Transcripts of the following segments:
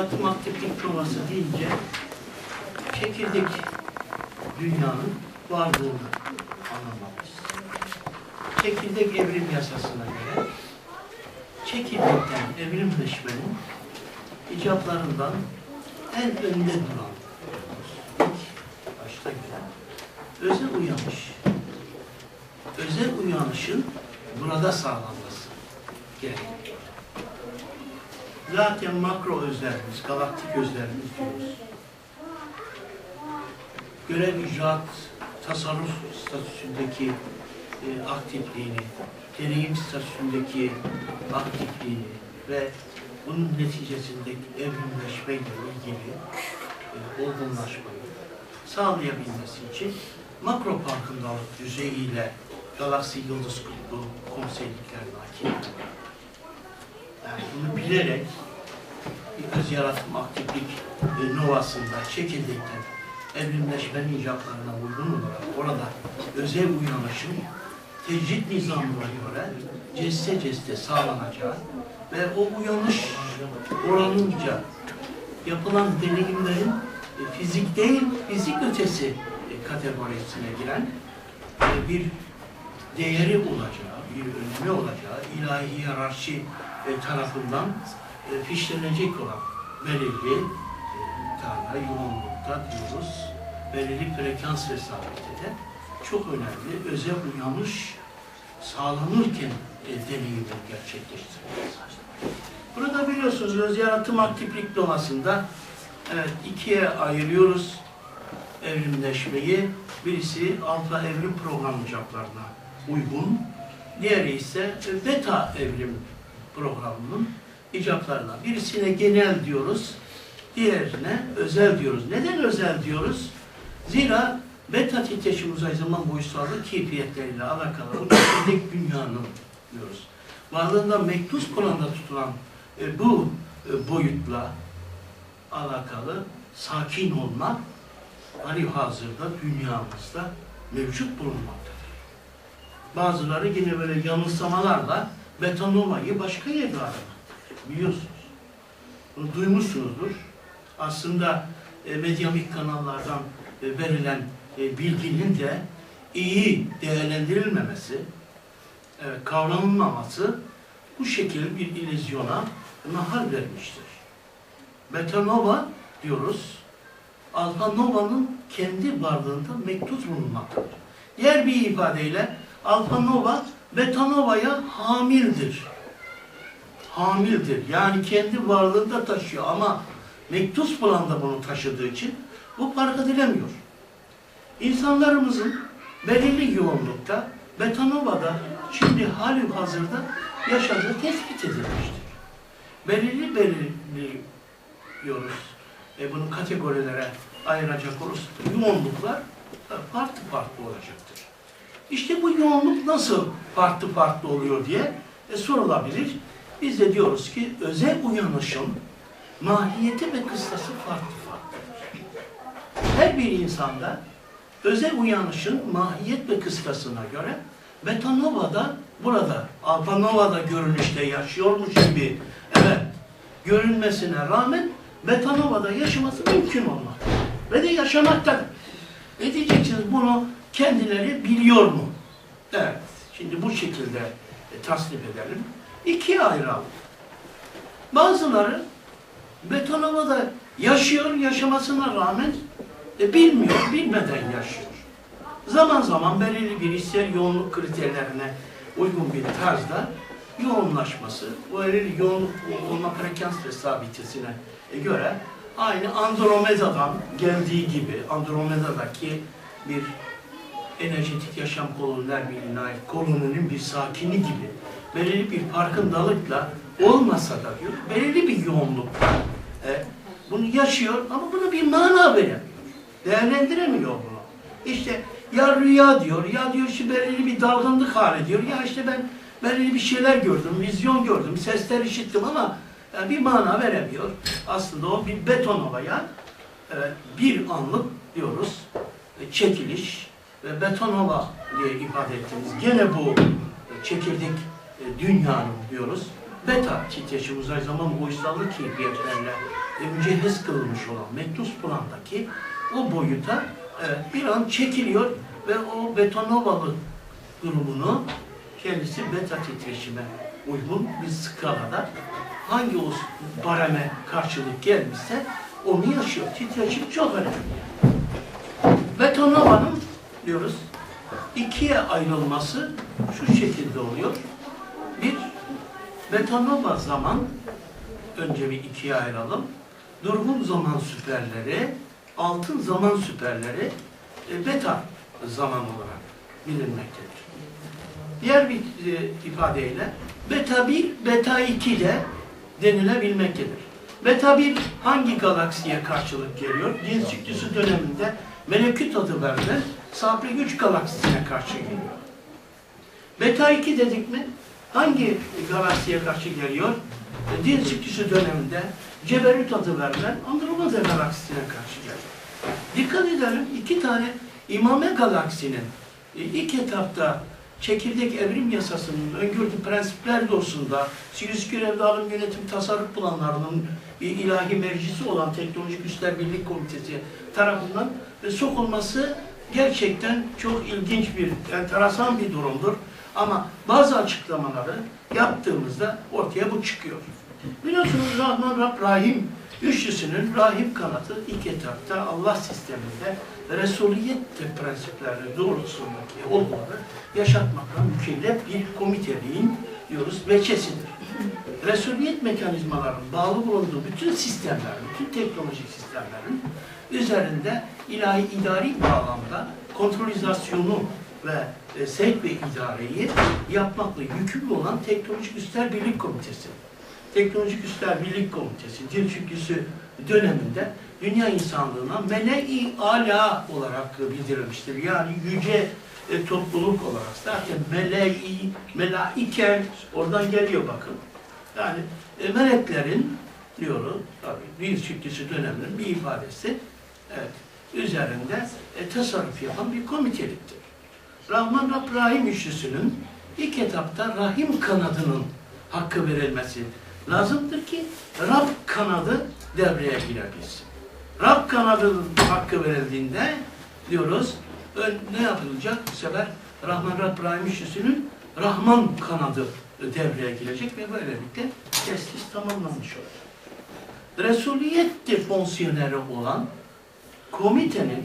yaratım aktiflik provası deyince çekirdek dünyanın varlığını anlamalıyız. Çekirdek evrim yasasına göre çekirdekten evrimleşmenin icaplarından en önde duran ilk başta gelen özel uyanış. Özel uyanışın burada sağlanması gerekiyor. Zaten makro özlerimiz, galaktik özlerimiz diyoruz. Görev icraat, tasarruf statüsündeki e, aktifliğini, deneyim statüsündeki aktifliğini ve bunun neticesindeki evrimleşmeyle ilgili e, olgunlaşmayı sağlayabilmesi için makro farkındalık düzeyiyle galaksi yıldız kutbu konseyliklerine hakim. Yani bunu bilerek bir öz yaratım aktiflik e, novasında çekirdekten evrimleşmenin icaplarına uygun olarak orada özel uyanışın tecrit nizamına göre ceste ceste sağlanacağı ve o uyanış oranınca yapılan deneyimlerin e, fizik değil, fizik ötesi e, kategorisine giren e, bir değeri olacağı, bir önemi olacağı ilahi hiyerarşi e, tarafından e, fişlenecek olan belirli e, tane yoğunlukta diyoruz, belirli frekans vesayette çok önemli özel uyanış sağlanırken e, deneyimi gerçekleştiriyoruz. Burada biliyorsunuz öz yaratım aktiflik doğasında evet ikiye ayırıyoruz evrimleşmeyi. Birisi alfa evrim programlayacaklarına uygun, diğeri ise beta evrim programının icaplarına. Birisine genel diyoruz, diğerine özel diyoruz. Neden özel diyoruz? Zira beta titreşim uzay zaman boyutsallık keyfiyetleriyle alakalı çekirdek dünyanın diyoruz. Varlığında mektus planda tutulan e, bu e, boyutla alakalı sakin olmak hani hazırda dünyamızda mevcut bulunmaktadır. Bazıları yine böyle yanılsamalarla betonomayı başka yerde aramaktadır. Biliyorsunuz. Bunu duymuşsunuzdur. Aslında e, medyamik kanallardan e, verilen e, bilginin de iyi değerlendirilmemesi, e, kavranılmaması bu şekilde bir illüzyona mahal vermiştir. Betanova diyoruz, Alfa Nova'nın kendi varlığında mektup bulunmaktadır. Diğer bir ifadeyle Alfa Nova Beta Nova'ya hamildir. Hamildir. Yani kendi varlığında taşıyor ama mektup planda bunu taşıdığı için bu fark edilemiyor. İnsanlarımızın belirli yoğunlukta Beta Nova'da şimdi hali hazırda yaşadığı tespit edilmiştir. Belirli belirli diyoruz. E, bunu kategorilere ayıracak olursak yoğunluklar farklı farklı olacaktır. İşte bu yoğunluk nasıl farklı farklı oluyor diye e, sorulabilir. Biz de diyoruz ki özel uyanışın mahiyeti ve kıstası farklı farklıdır. Her bir insanda özel uyanışın mahiyet ve kıstasına göre Beta Nova'da burada, Alfa Nova'da görünüşte yaşıyormuş gibi evet görünmesine rağmen Beta Nova'da yaşaması mümkün olmak ve de yaşamaktadır. Ne bunu kendileri biliyor mu? Evet, şimdi bu şekilde e, tasnif edelim. İkiye ayıralım. Bazıları Betonova'da yaşıyor, yaşamasına rağmen e, bilmiyor, bilmeden yaşıyor. Zaman zaman belirli bir ister yoğunluk kriterlerine uygun bir tarzda yoğunlaşması, bu belirli yoğunluk olma frekans sabitesine göre aynı Andromeda'dan geldiği gibi Andromeda'daki bir enerjetik yaşam koloniler birliğine ait koloninin bir sakini gibi belirli bir farkındalıkla olmasa da diyor, belirli bir yoğunlukla e, bunu yaşıyor ama buna bir mana veremiyor. Değerlendiremiyor bunu. İşte ya rüya diyor, ya diyor işte belirli bir dalgınlık hali diyor, ya işte ben belirli bir şeyler gördüm, vizyon gördüm, sesler işittim ama yani bir mana veremiyor. Aslında o bir beton olaya evet, bir anlık diyoruz e, çekiliş ve betonova diye ifade ettiğimiz gene bu e, çekirdek e, dünyanın diyoruz beta titreşim uzay zaman boyutsallık keyfiyetlerle e, mücehhez kılınmış olan Mektus Plan'daki o boyuta evet, bir an çekiliyor ve o betonovalı grubunu kendisi beta titreşime uygun bir skalada hangi o bareme karşılık gelmişse onu yaşıyor. Titreşim çok önemli. Betonovanın diyoruz ikiye ayrılması şu şekilde oluyor. Bir, betonova zaman önce bir ikiye ayıralım. Durgun zaman süperleri, altın zaman süperleri e, beta zaman olarak bilinmektedir. Diğer bir e, ifadeyle beta 1, beta 2 de denilebilmektedir. Beta 1 hangi galaksiye karşılık geliyor? Cins döneminde meleküt adı verilen Sabri 3 galaksisine karşı geliyor. Beta 2 dedik mi? Hangi galaksiye karşı geliyor? E, Cins çıktısı döneminde Ceberüt adı verilen Andromeda galaksisine karşı geliyor. Dikkat edelim iki tane İmame galaksinin e, ilk etapta çekirdek evrim yasasının öngördüğü prensipler doğrusunda Sirius Alım Yönetim Tasarruf Planlarının bir ilahi meclisi olan Teknolojik Üstler Birlik Komitesi tarafından e, sokulması gerçekten çok ilginç bir, enteresan bir durumdur. Ama bazı açıklamaları yaptığımızda ortaya bu çıkıyor. Biliyorsunuz Rahman Rab Rahim üçlüsünün rahim kanatı ilk etapta Allah sisteminde Resuliyet prensipleri doğrultusundaki olguları yaşatmakla mükellef bir komiteliğin diyoruz veçesidir. Resuliyet mekanizmalarının bağlı bulunduğu bütün sistemler, bütün teknolojik sistemlerin üzerinde ilahi idari bağlamda kontrolizasyonu ve e, sevk ve idareyi yapmakla yükümlü olan Teknolojik Üstler Birlik Komitesi. Teknolojik Üstler Birlik Komitesi dil döneminde dünya insanlığına mele-i ala olarak bildirilmiştir. Yani yüce e, topluluk olarak. Zaten mele-i, melaike oradan geliyor bakın. Yani e, meleklerin diyoruz, tabii dil çıktısı döneminin bir ifadesi evet, üzerinde e, tasarruf yapan bir komiteliktir. Rahman Rab Rahim üçlüsünün ilk etapta rahim kanadının hakkı verilmesi lazımdır ki Rab kanadı devreye girebilsin. Rab kanadının hakkı verildiğinde diyoruz ne yapılacak? Bu sefer Rahman Rab Rahim üçlüsünün Rahman kanadı devreye girecek ve böylelikle teslis tamamlanmış olacak. Resuliyet fonksiyoneri olan komitenin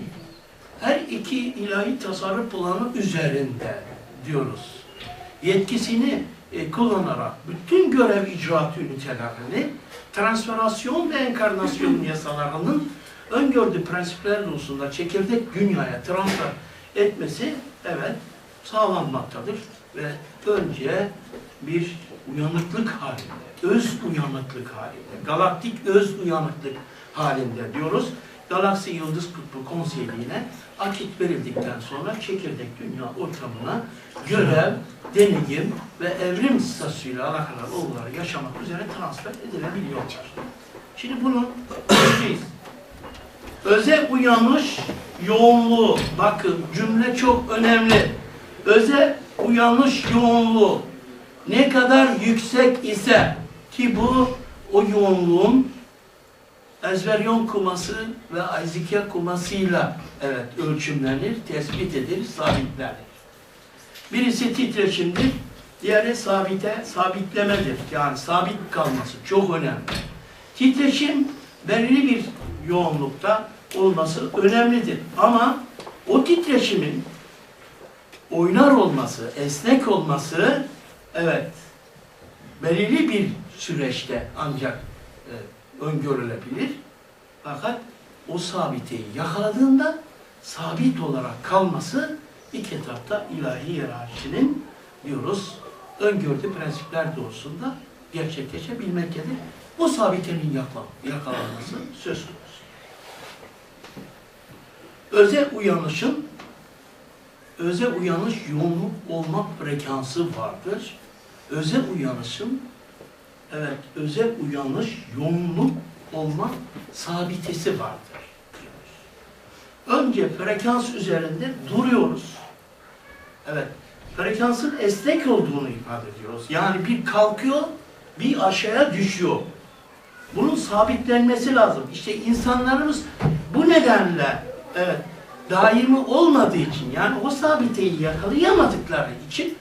her iki ilahi tasarruf planı üzerinde diyoruz. Yetkisini e, kullanarak bütün görev icraat ünitelerini transferasyon ve enkarnasyon yasalarının öngördüğü prensipler doğrusunda çekirdek dünyaya transfer etmesi evet sağlanmaktadır ve önce bir uyanıklık halinde, öz uyanıklık halinde, galaktik öz uyanıklık halinde diyoruz. Galaksi Yıldız Kutbu Konseyi'ne akit verildikten sonra çekirdek dünya ortamına görev, deneyim ve evrim statüsüyle alakalı olguları yaşamak üzere transfer edilebiliyorlar. Şimdi bunu göreceğiz. Öze uyanış yoğunluğu, bakın cümle çok önemli. Öze uyanış yoğunluğu ne kadar yüksek ise ki bu o yoğunluğun ezberyon kuması ve Ayzikya kumasıyla evet ölçümlenir, tespit edilir, sabitlenir. Birisi titreşimdir, diğeri sabite, sabitlemedir. Yani sabit kalması çok önemli. Titreşim belirli bir yoğunlukta olması önemlidir. Ama o titreşimin oynar olması, esnek olması evet belirli bir süreçte ancak e, öngörülebilir. Fakat o sabiteyi yakaladığında sabit olarak kalması ilk etapta ilahi hiyerarşinin diyoruz öngördüğü prensipler doğrusunda gerçekleşebilmektedir. Bu sabitenin yakala- yakalanması söz konusu. Öze uyanışın öze uyanış yoğunluk olma frekansı vardır. Öze uyanışın evet öze uyanış yoğunluk olma sabitesi vardır. Önce frekans üzerinde duruyoruz. Evet, frekansın esnek olduğunu ifade ediyoruz. Yani bir kalkıyor, bir aşağıya düşüyor. Bunun sabitlenmesi lazım. İşte insanlarımız bu nedenle evet daimi olmadığı için yani o sabiteyi yakalayamadıkları için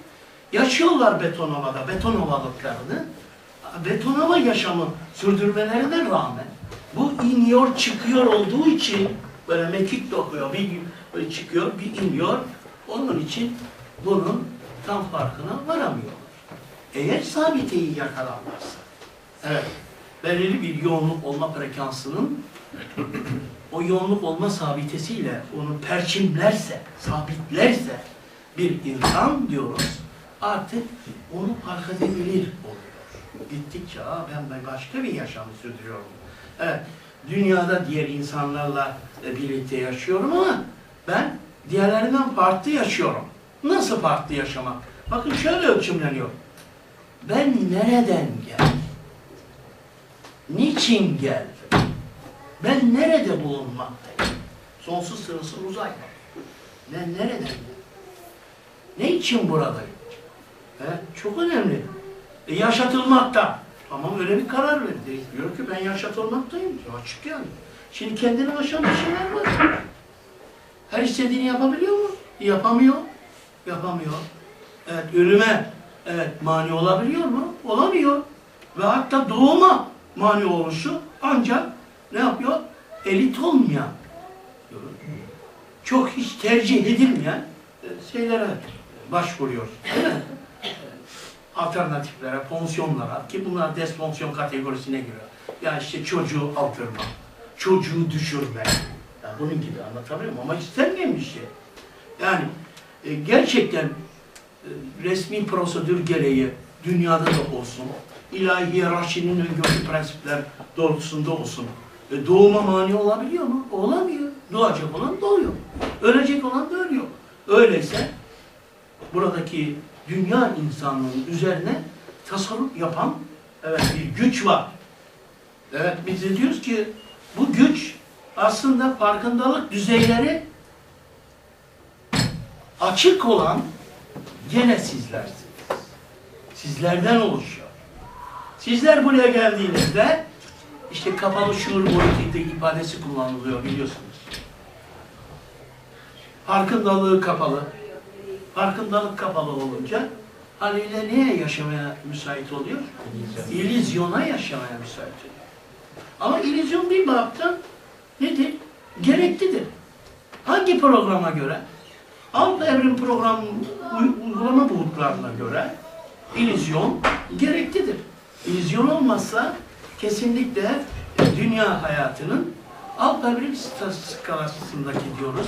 yaşıyorlar betonovada, betonovalıklarını. Betonova yaşamı sürdürmelerine rağmen bu iniyor çıkıyor olduğu için böyle mekik dokuyor, bir böyle çıkıyor, bir iniyor. Onun için bunun tam farkına varamıyorlar. Eğer sabiteyi yakalarlarsa, evet, belirli bir yoğunluk olma frekansının o yoğunluk olma sabitesiyle onu perçimlerse, sabitlerse bir insan diyoruz, artık onu fark edebilir oluyor. Gittikçe "Aa, ben, başka bir yaşamı sürdürüyorum. Evet, dünyada diğer insanlarla e, birlikte yaşıyorum ama ben diğerlerinden farklı yaşıyorum. Nasıl farklı yaşamak? Bakın şöyle ölçümleniyor. Ben nereden geldim? Niçin geldim? Ben nerede bulunmaktayım? Sonsuz sınırsız uzay. Ben nereden geldim? Ne için buradayım? Evet, çok önemli. E, yaşatılmakta. Tamam öyle bir karar verdi. Diyor ki ben yaşatılmaktayım. Ya açık yani. Şimdi kendini aşan bir şeyler var. Her istediğini yapabiliyor mu? Yapamıyor. Yapamıyor. Evet, ölüme evet, mani olabiliyor mu? Olamıyor. Ve hatta doğuma mani oluşu ancak ne yapıyor? Elit olmayan, çok hiç tercih edilmeyen e, şeylere başvuruyor. Değil mi? Alternatiflere, fonksiyonlara ki bunlar desfonksiyon kategorisine giriyor. Yani işte çocuğu aldırma, çocuğu düşürme. Yani bunun gibi anlatabiliyor muyum? Ama istenmeyen bir şey. Yani e, gerçekten e, resmi prosedür gereği dünyada da olsun, ilahi hiyerarşinin öngördüğü prensipler doğrultusunda olsun. E, doğuma mani olabiliyor mu? Olamıyor. Doğacak olan doğuyor. Ölecek olan da ölüyor. Öyleyse buradaki dünya insanlığının üzerine tasarruf yapan evet, bir güç var. Evet biz de diyoruz ki bu güç aslında farkındalık düzeyleri açık olan gene sizlersiniz. Sizlerden oluşuyor. Sizler buraya geldiğinizde işte kapalı şuur boyutunda ifadesi kullanılıyor biliyorsunuz. Farkındalığı kapalı. Farkındalık kapalı olunca haliyle neye yaşamaya müsait oluyor? İllüzyona yaşamaya müsait oluyor. Ama illüzyon bir baktan nedir? Gereklidir. Hangi programa göre? Alt evrim program uy- uygulama buğutlarına göre illüzyon gereklidir. İllüzyon olmazsa kesinlikle dünya hayatının alt evrim skalasındaki diyoruz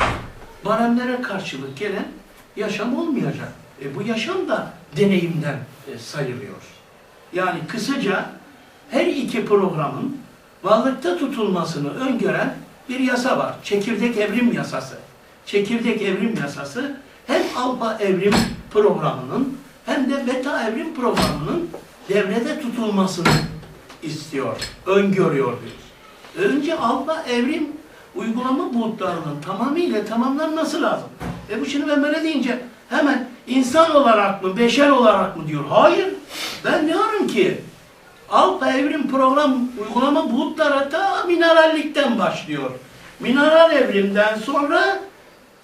baremlere karşılık gelen yaşam olmayacak. E bu yaşam da deneyimden e, sayılıyor. Yani kısaca her iki programın varlıkta tutulmasını öngören bir yasa var. Çekirdek evrim yasası. Çekirdek evrim yasası hem alfa evrim programının hem de beta evrim programının devrede tutulmasını istiyor, öngörüyor diyoruz. Önce alfa evrim uygulama buğutlarının tamamıyla tamamlanması lazım. E bu şimdi ben böyle deyince hemen insan olarak mı, beşer olarak mı diyor. Hayır. Ben diyorum ki Alfa Evrim Program uygulama buğutlara ta minerallikten başlıyor. Mineral evrimden sonra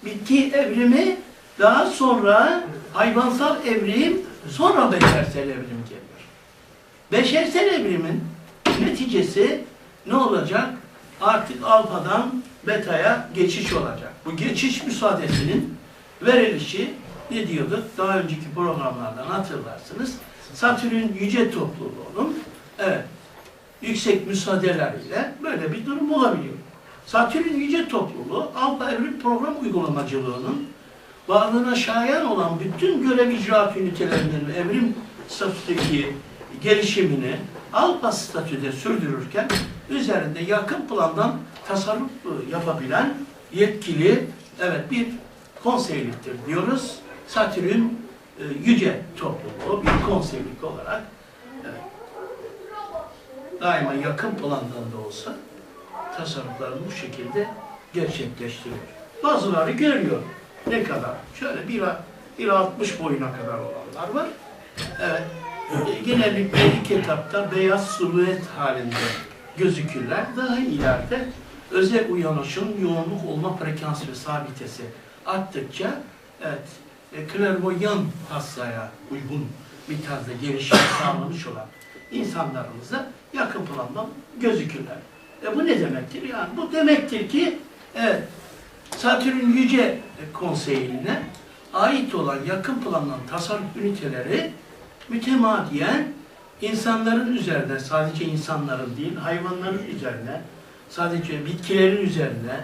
bitki evrimi, daha sonra hayvansal evrim, sonra beşersel evrim geliyor. Beşersel evrimin neticesi ne olacak? Artık alfadan betaya geçiş olacak. Bu geçiş müsaadesinin verilişi ne diyorduk? Daha önceki programlardan hatırlarsınız. Satürn yüce topluluğunun evet, yüksek müsaadeleriyle böyle bir durum olabiliyor. Satürn yüce topluluğu Alfa Evrim Program Uygulamacılığının varlığına şayan olan bütün görev icraat ünitelerinin evrim statüdeki gelişimini Alfa statüde sürdürürken üzerinde yakın plandan tasarruf yapabilen yetkili evet bir konseyliktir diyoruz. Satürn e, yüce topluluğu bir konseylik olarak evet, daima yakın plandan da olsa tasarruflarını bu şekilde gerçekleştiriyor. Bazıları görüyor. Ne kadar? Şöyle bir, bir 60 boyuna kadar olanlar var. Evet. E, genellikle ilk etapta beyaz silüet halinde gözükürler. Daha ileride özel uyanışın yoğunluk olma frekansı ve sabitesi arttıkça evet, e, klarvoyan hastaya uygun bir tarzda gelişim sağlamış olan insanlarımıza yakın planda gözükürler. E bu ne demektir? Yani bu demektir ki evet, Satürn Yüce Konseyi'ne ait olan yakın plandan tasarruf üniteleri mütemadiyen insanların üzerine, sadece insanların değil, hayvanların üzerine, sadece bitkilerin üzerine,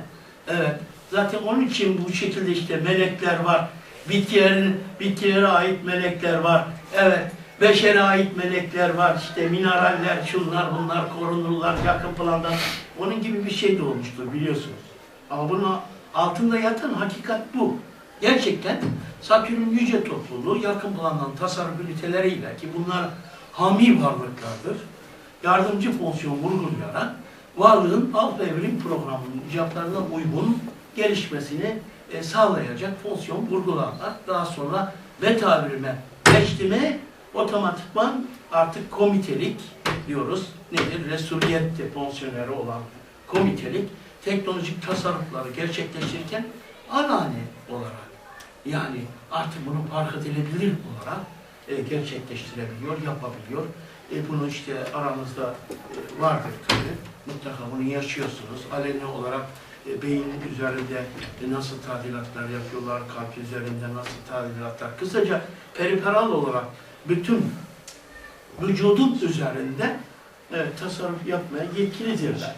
evet, zaten onun için bu şekilde işte melekler var, bitkilerin, bitkilere ait melekler var, evet, beşere ait melekler var, işte mineraller, şunlar bunlar korunurlar yakın plandan, onun gibi bir şey de olmuştur biliyorsunuz. Ama bunun altında yatan hakikat bu. Gerçekten Satürn'ün yüce topluluğu yakın plandan tasarruf üniteleriyle ki bunlar hami varlıklardır. Yardımcı fonksiyon vurgulayarak varlığın alt evrim programının icaplarına uygun gelişmesini e, sağlayacak fonksiyon vurgularlar. Daha sonra beta evrime geçti mi otomatikman artık komitelik diyoruz. Nedir? Resuliyette fonksiyoneri olan komitelik teknolojik tasarrufları gerçekleştirirken anane olarak yani artık bunu fark edilebilir olarak e, gerçekleştirebiliyor, yapabiliyor. E, bunu işte aramızda e, vardır tabii. Mutlaka bunu yaşıyorsunuz. Aleni olarak e, beyin üzerinde nasıl tadilatlar yapıyorlar, kalp üzerinde nasıl tadilatlar. Kısaca periferal olarak bütün vücudun üzerinde e, tasarruf yapmaya yetkilidirler.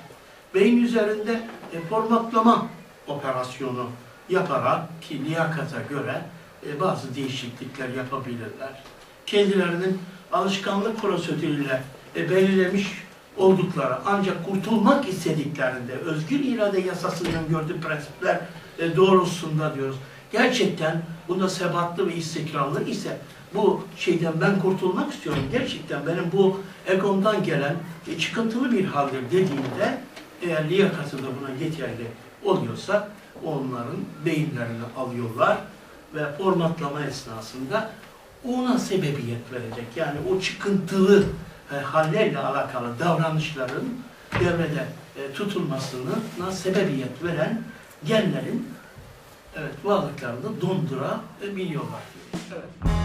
Beyin üzerinde e, formatlama operasyonu yaparak ki liyakata göre bazı değişiklikler yapabilirler. Kendilerinin alışkanlık prosedürüyle e, belirlemiş oldukları ancak kurtulmak istediklerinde özgür irade yasasından gördüğü prensipler e, doğrultusunda diyoruz. Gerçekten bunda sebatlı ve istikrarlı ise bu şeyden ben kurtulmak istiyorum. Gerçekten benim bu egomdan gelen e, çıkıntılı bir haldir dediğinde eğer liyakatı da buna yeterli oluyorsa onların beyinlerini alıyorlar ve formatlama esnasında ona sebebiyet verecek. Yani o çıkıntılı e, hallerle alakalı davranışların devrede e, tutulmasına sebebiyet veren genlerin evet, varlıklarını dondurabiliyorlar. Evet.